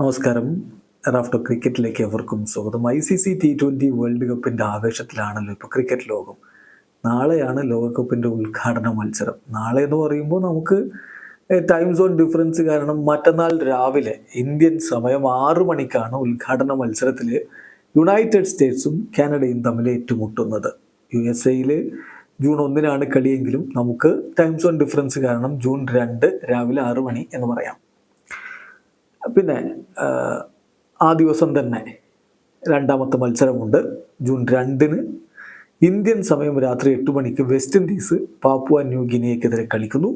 നമസ്കാരം. റാഫ്റ്റോ ക്രിക്കറ്റിലേക്ക് എവർക്കും സ്വാഗതം. I C C T twenty world കപ്പിന്റെ ആവേശത്തിലാണല്ലോ ഇപ്പോൾ ക്രിക്കറ്റ് ലോകം. നാളെയാണ് ലോകകപ്പിന്റെ ഉദ്ഘാടന മത്സരം. നാളെ എന്ന് പറയുമ്പോൾ നമുക്ക് ടൈം സോൺ ഡിഫറൻസ് കാരണം മറ്റന്നാൾ രാവിലെ ഇന്ത്യൻ സമയം ആറു മണിക്കാണ് ഉദ്ഘാടന മത്സരത്തിൽ യുണൈറ്റഡ് സ്റ്റേറ്റ്സും കാനഡയും തമ്മിൽ ഏറ്റുമുട്ടുന്നത്. യു എസ് എയിൽ ജൂൺ ഒന്നിനാണ് കളിയെങ്കിലും നമുക്ക് ടൈം സോൺ ഡിഫറൻസ് കാരണം ജൂൺ രണ്ട് രാവിലെ ആറു മണി എന്ന് പറയാം. പിന്നെ ആ, ദിവസം തന്നെ രണ്ടാമത്തെ മത്സരമുണ്ട്. ജൂൺ രണ്ടിന് ഇന്ത്യൻ സമയം രാത്രി എട്ട് മണിക്ക് വെസ്റ്റ് ഇൻഡീസ് പാപ്പുവ ന്യൂ ഗിനിയക്കെതിരെ കളിക്കുന്നു.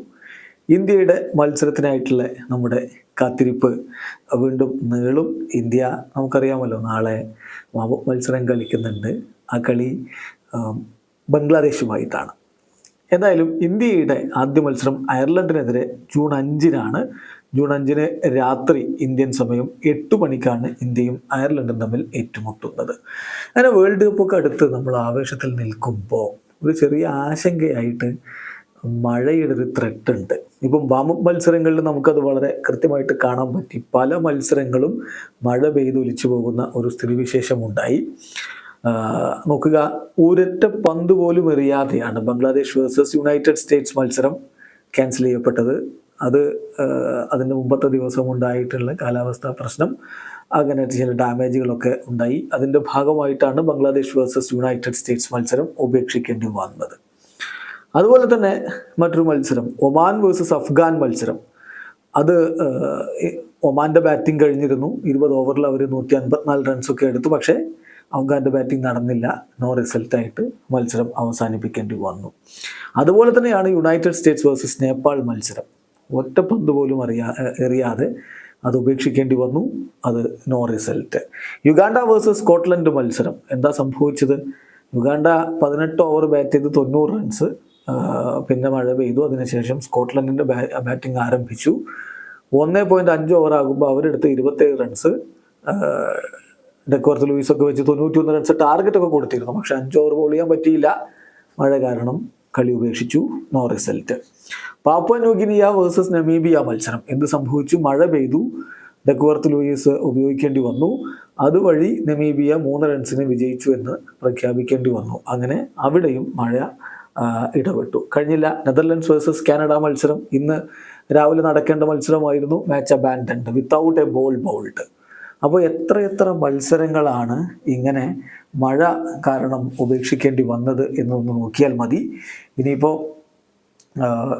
ഇന്ത്യയുടെ മത്സരത്തിനായിട്ടുള്ള നമ്മുടെ കാത്തിരിപ്പ് വീണ്ടും നീളും. ഇന്ത്യ നമുക്കറിയാമല്ലോ നാളെ മത്സരം കളിക്കുന്നുണ്ട്. ആ കളി ബംഗ്ലാദേശുമായിട്ടാണ്. എന്തായാലും ഇന്ത്യയുടെ ആദ്യ മത്സരം അയർലൻഡിനെതിരെ ജൂൺ അഞ്ചിനാണ്. ജൂൺ അഞ്ചിന് രാത്രി ഇന്ത്യൻ സമയം എട്ട് മണിക്കാണ് ഇന്ത്യയും അയർലൻഡും തമ്മിൽ ഏറ്റുമുട്ടുന്നത്. അങ്ങനെ വേൾഡ് കപ്പൊക്കെ അടുത്ത് നമ്മൾ ആവേശത്തിൽ നിൽക്കുമ്പോൾ ഒരു ചെറിയ ആശങ്കയായിട്ട് മഴയുടെ ഒരു ത്രെട്ട് ഉണ്ട്. ഇപ്പം വാമപ്പ് മത്സരങ്ങളിൽ നമുക്കത് വളരെ കൃത്യമായിട്ട് കാണാൻ പറ്റി. പല മത്സരങ്ങളും മഴ പെയ്തൊലിച്ചു പോകുന്ന ഒരു സ്ഥിതിവിശേഷമുണ്ടായി നോക്കുക ഒരൊറ്റ പന്ത് പോലും എറിയാതെയാണ് ബംഗ്ലാദേശ് വേഴ്സസ് യുണൈറ്റഡ് സ്റ്റേറ്റ്സ് മത്സരം ക്യാൻസൽ ചെയ്യപ്പെട്ടത്. അത് അതിന്റെ മുമ്പത്തെ ദിവസം ഉണ്ടായിട്ടുള്ള കാലാവസ്ഥാ പ്രശ്നം. അങ്ങനെ ചില ഡാമേജുകളൊക്കെ ഉണ്ടായി. അതിന്റെ ഭാഗമായിട്ടാണ് ബംഗ്ലാദേശ് വേഴ്സസ് യുണൈറ്റഡ് സ്റ്റേറ്റ്സ് മത്സരം ഉപേക്ഷിക്കേണ്ടി വന്നത്. അതുപോലെ തന്നെ മറ്റൊരു മത്സരം ഒമാൻ വേഴ്സസ് അഫ്ഗാൻ മത്സരം. അത് ഒമാന്റെ ബാറ്റിംഗ് കഴിഞ്ഞിരുന്നു. ഇരുപത് ഓവറിൽ അവർ നൂറ്റി അൻപത്തിനാല് റൺസൊക്കെ എടുത്തു. പക്ഷേ അഫ്ഗാന്റെ ബാറ്റിംഗ് നടന്നില്ല. നോ റിസൾട്ടായിട്ട് മത്സരം അവസാനിപ്പിക്കേണ്ടി വന്നു. അതുപോലെ തന്നെയാണ് യുണൈറ്റഡ് സ്റ്റേറ്റ്സ് വേഴ്സസ് നേപ്പാൾ മത്സരം. ഒറ്റ പന്ത് പോലും അറിയാ എറിയാതെ അത് ഉപേക്ഷിക്കേണ്ടി വന്നു. അത് no result. Uganda versus Scotland മത്സരം. എന്താ സംഭവിച്ചത്? യുഗാണ്ട പതിനെട്ട് ഓവർ ബാറ്റ് ചെയ്ത് തൊണ്ണൂറ് റൺസ് പിന്നെ മഴ പെയ്തു. അതിനുശേഷം സ്കോട്ട്ലൻഡിന്റെ ബാറ്റിംഗ് ആരംഭിച്ചു. ഒന്നേ പോയിന്റ് അഞ്ച് ഓവർ ആകുമ്പോൾ അവരെടുത്ത് ഇരുപത്തേഴ് റൺസ് ഡെക്കോർത്ത് ലൂയിസ് ഒക്കെ വെച്ച് തൊണ്ണൂറ്റിയൊന്ന് റൺസ് ടാർഗറ്റ് ഒക്കെ കൊടുത്തിരുന്നു. പക്ഷെ അഞ്ച് ഓവർ ബോൾ ചെയ്യാൻ പറ്റിയില്ല. മഴ കാരണം കളി ഉപേക്ഷിച്ചു no result Papua New Guinea versus Namibia മത്സരം. എന്ത് സംഭവിച്ചു? മഴ പെയ്തു. ഡെക്വർത്ത് ലൂയിസ് ഉപയോഗിക്കേണ്ടി വന്നു. അതുവഴി നമീബിയ മൂന്ന് റൺസിന് വിജയിച്ചു എന്ന് പ്രഖ്യാപിക്കേണ്ടി വന്നു. അങ്ങനെ അവിടെയും മഴ ഇടപെട്ടു. കഴിഞ്ഞില്ല നെതർലൻഡ്സ് വേഴ്സസ് കാനഡ മത്സരം. ഇന്ന് രാവിലെ നടക്കേണ്ട മത്സരമായിരുന്നു. Match abandoned. Without a ball bowled അപ്പോൾ എത്ര എത്ര മത്സരങ്ങളാണ് ഇങ്ങനെ മഴ കാരണം ഉപേക്ഷിക്കേണ്ടി വന്നത് എന്നൊന്ന് നോക്കിയാൽ മതി. ഇനിയിപ്പോൾ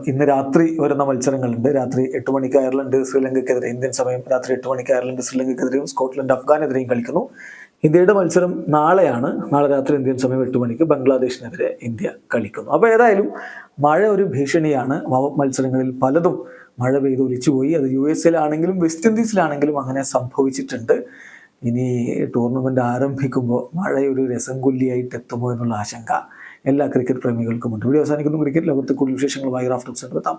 ഇന്ന് രാത്രി വരുന്ന മത്സരങ്ങളുണ്ട്. രാത്രി എട്ട് മണിക്ക് അയർലൻഡ് ശ്രീലങ്കയ്ക്കെതിരെ ഇന്ത്യൻ സമയം രാത്രി എട്ട് മണിക്ക് അയർലൻഡ് ശ്രീലങ്കയ്ക്കെതിരെയും സ്കോട്ട്ലൻഡ് അഫ്ഗാനെതിരെയും കളിക്കുന്നു. ഇന്ത്യയുടെ മത്സരം നാളെയാണ്. നാളെ രാത്രി ഇന്ത്യൻ സമയം എട്ട് മണിക്ക് ബംഗ്ലാദേശിനെതിരെ ഇന്ത്യ കളിക്കുന്നു. അപ്പോൾ ഏതായാലും മഴ ഒരു ഭീഷണിയാണ്. മത്സരങ്ങളിൽ പലതും മഴ പെയ്ത് ഒലിച്ചുപോയി. അത് യു എസ് എല്ലാണെങ്കിലും വെസ്റ്റ് ഇൻഡീസിലാണെങ്കിലും അങ്ങനെ സംഭവിച്ചിട്ടുണ്ട്. ഇനി ടൂർണമെന്റ് ആരംഭിക്കുമ്പോൾ മഴയൊരു രസം കൊല്ലിയായിട്ട് എത്തുമോ എന്നുള്ള ആശങ്ക എല്ലാ ക്രിക്കറ്റ് പ്രേമികൾക്കുമുണ്ട്. വീഡിയോ അവസാനിക്കുന്നു. ക്രിക്കറ്റ് ലോകത്തെ കൂടുതൽ വിശേഷങ്ങളുമായി റാഫ്റ്റർ സെന്റർ എത്താം.